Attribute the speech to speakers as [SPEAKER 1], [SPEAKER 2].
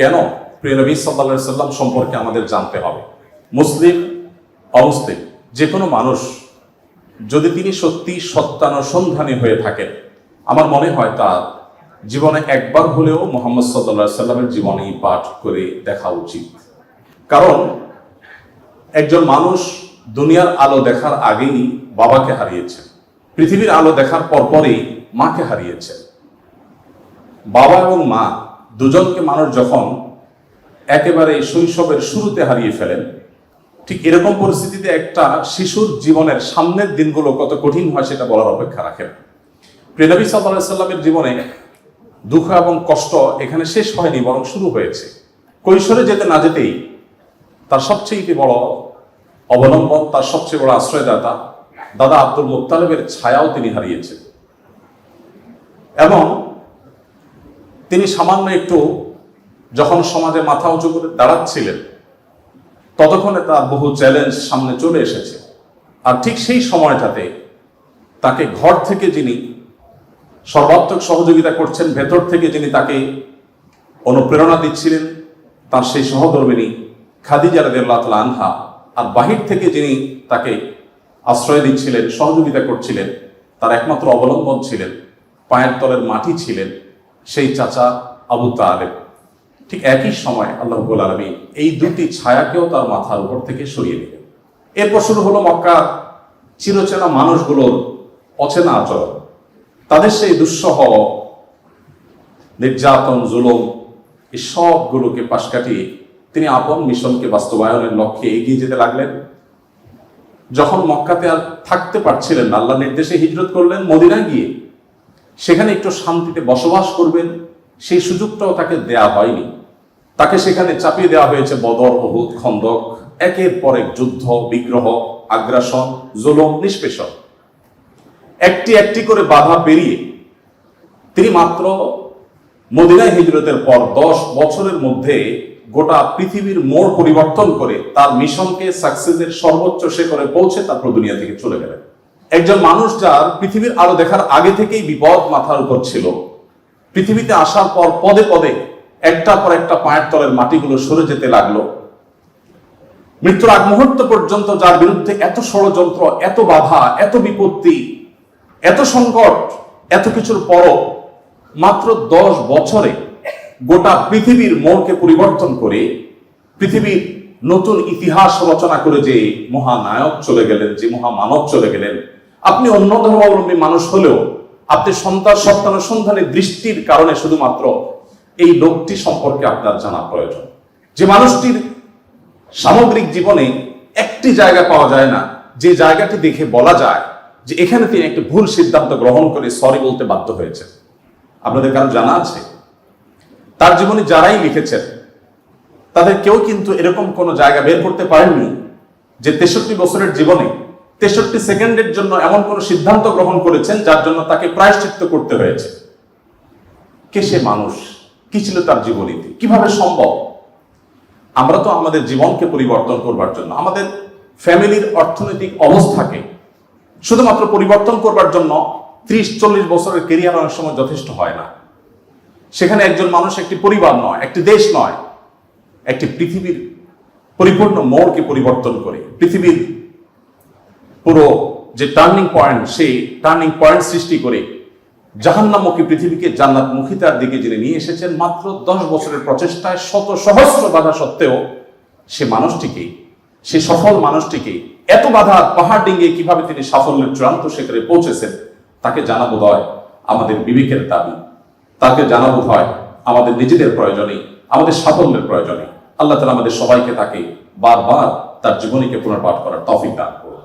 [SPEAKER 1] কেন প্রিয় নবী সাল্লা সাল্লাম সম্পর্কে আমাদের জানতে হবে? মুসলিম, অমুসলিম যে কোনো মানুষ যদি তিনি সত্যি সত্যানুসন্ধানী হয়ে থাকেন, আমার মনে হয় তার জীবনে একবার হলেও মোহাম্মদ সাল্লা সাল্লামের জীবনী পাঠ করে দেখা উচিত। কারণ একজন মানুষ দুনিয়ার আলো দেখার আগেই বাবাকে হারিয়েছে পৃথিবীর আলো দেখার পরপরই মাকে হারিয়েছে বাবা এবং মা দুজনকে মানুষ যখন একেবারে শৈশবের শুরুতে হারিয়ে ফেলেন, ঠিক এরকম পরিস্থিতিতে একটা শিশুর জীবনের সামনের দিনগুলো কত কঠিন হয় সেটা বলার অপেক্ষা রাখেন। প্রেনবী সাল্লাহ সাল্লামের জীবনে দুঃখ এবং কষ্ট এখানে শেষ হয়নি, বরং শুরু হয়েছে। কৈশোরে যেতে না যেতেই তার সবচেয়ে বড় অবলম্বন, তার সবচেয়ে বড় আশ্রয়দাতা দাদা আব্দুল মুক্তালেবের ছায়াও তিনি হারিয়েছেন। এবং তিনি সামান্য একটু যখন সমাজে মাথা উঁচু করে দাঁড়াচ্ছিলেন, ততক্ষণে তার বহু চ্যালেঞ্জ সামনে চলে এসেছে। আর ঠিক সেই সময়টাতে তাকে ঘর থেকে যিনি সর্বাত্মক সহযোগিতা করছেন, ভেতর থেকে যিনি তাকে অনুপ্রেরণা দিচ্ছিলেন, তার সেই সহধর্মিনী খাদিজা রাদিয়াল্লাহু আনহা আর বাহির থেকে যিনি তাকে আশ্রয় দিচ্ছিলেন, সহযোগিতা করছিলেন, তার একমাত্র অবলম্বন ছিলেন, পায়ের তলের মাটি ছিলেন সেই চাচা আবু তালেব। ঠিক একই সময় আল্লাহ আলমী এই দুটি ছায়াকেও তার মাথার উপর থেকে সরিয়ে দিলেন। এরপর শুরু হলো মক্কা। চিরচেনা মানুষগুলোর অচেনা আচরণ। তাদের সেই দুঃসহ, নির্যাতন, জুলুম এই সবগুলোকে পাশ কাটিয়ে তিনি আপন মিশনকে বাস্তবায়নের লক্ষ্যে এগিয়ে যেতে লাগলেন। যখন মক্কাতে আর থাকতে পারছিলেন আল্লাহ নির্দেশে হিজরত করলেন, মদিনায় গিয়ে সেখানে একটু শান্তিতে বসবাস করবেন। সেই সুযোগটাও তাকে দেয়া হয়নি। তাকে সেখানে চাপিয়ে দেওয়া হয়েছে বদর বহুত খন্দক। একের পর এক যুদ্ধ, বিগ্রহ, আগ্রাসন, জুলুম, নিষ্পেষণ। একটি একটি করে বাধা পেরিয়ে তিনি মাত্র মদিনায় হিজরতের পর দশ বছরের মধ্যে গোটা পৃথিবীর মোড় পরিবর্তন করে তার মিশনকে সাকসেসের সর্বোচ্চ শেখরে পৌঁছে তারপর দুনিয়া থেকে চলে গেলেন। একজন মানুষ যার পৃথিবীর আলো দেখার আগে থেকেই বিপদ মাথার উপর ছিল। পৃথিবীতে আসার পর পদে পদে একটা পর একটা পায়ের তলের মাটিগুলো সরে যেতে লাগল। মৃত্যুর আগ মুহূর্ত পর্যন্ত যার বিরুদ্ধে এত ষড়যন্ত্র, এত বাধা, এত বিপত্তি, এত সংকট, এত কিছুর পরও মাত্র দশ বছরে গোটা পৃথিবীর মোড়কে পরিবর্তন করে পৃথিবীর নতুন ইতিহাস রচনা করে যে মহানায়ক চলে গেলেন, যে মহামানব চলে গেলেন আপনি অন্য ধর্মাবলম্বী মানুষ হলেও আপনি সন্তান সন্তানুসন্ধানের দৃষ্টির কারণে শুধুমাত্র এই লোকটি সম্পর্কে আপনার জানা প্রয়োজন। যে মানুষটির সামগ্রিক জীবনে একটি জায়গা পাওয়া যায় না, যে জায়গাটি দেখে বলা যায় যে এখানে তিনি একটি ভুল সিদ্ধান্ত গ্রহণ করে সরি বলতে বাধ্য হয়েছে আপনাদের কারও জানা আছে? তার জীবনে যারাই লিখেছেন, তাদের কেউ কিন্তু এরকম কোনো জায়গা বের করতে পারেননি যে তেষট্টি বছরের জীবনে তেষট্টি সেকেন্ডের জন্য এমন কোনো সিদ্ধান্ত গ্রহণ করেছেন যার জন্য তাকে প্রায়শ্চিত্ত করতে হয়েছে। কে সে মানুষ? কি ছিল তার জীবনীতে? কীভাবে সম্ভব? আমরা তো আমাদের জীবনকে পরিবর্তন করবার জন্য, আমাদের ফ্যামিলির অর্থনৈতিক অবস্থাকে শুধুমাত্র পরিবর্তন করবার জন্য ত্রিশ, চল্লিশ বছরের কেরিয়ার অনেক সময় যথেষ্ট হয় না। সেখানে একজন মানুষ একটি পরিবার নয়, একটি দেশ নয়, একটি পৃথিবীর পরিপূর্ণ মোড়কে পরিবর্তন করে, পৃথিবীর পুরো যে টার্নিং পয়েন্ট সেই টার্নিং পয়েন্ট সৃষ্টি করে জাহান্নামুখী পৃথিবীকে জান্নাতমুখিতার দিকে যিনি নিয়ে এসেছেন মাত্র দশ বছরের প্রচেষ্টায় শত সহস্র বাধা সত্ত্বেও সে মানুষটিকে, সে সফল মানুষটিকে এত বাধা পাহাড় ডিঙ্গিয়ে কীভাবে তিনি সাফল্যের চূড়ান্ত শিখরে পৌঁছেছেন, তাকে জানা বোধ হয় আমাদের বিবেকের দাবি। তাকে জানাব হয় আমাদের নিজেদের প্রয়োজনে, আমাদের সাফল্যের প্রয়োজনে। আল্লাহ তালা আমাদের সবাইকে তাকে বারবার তার জীবনীকে পুনর্পাঠ করার তফিক দান করুন।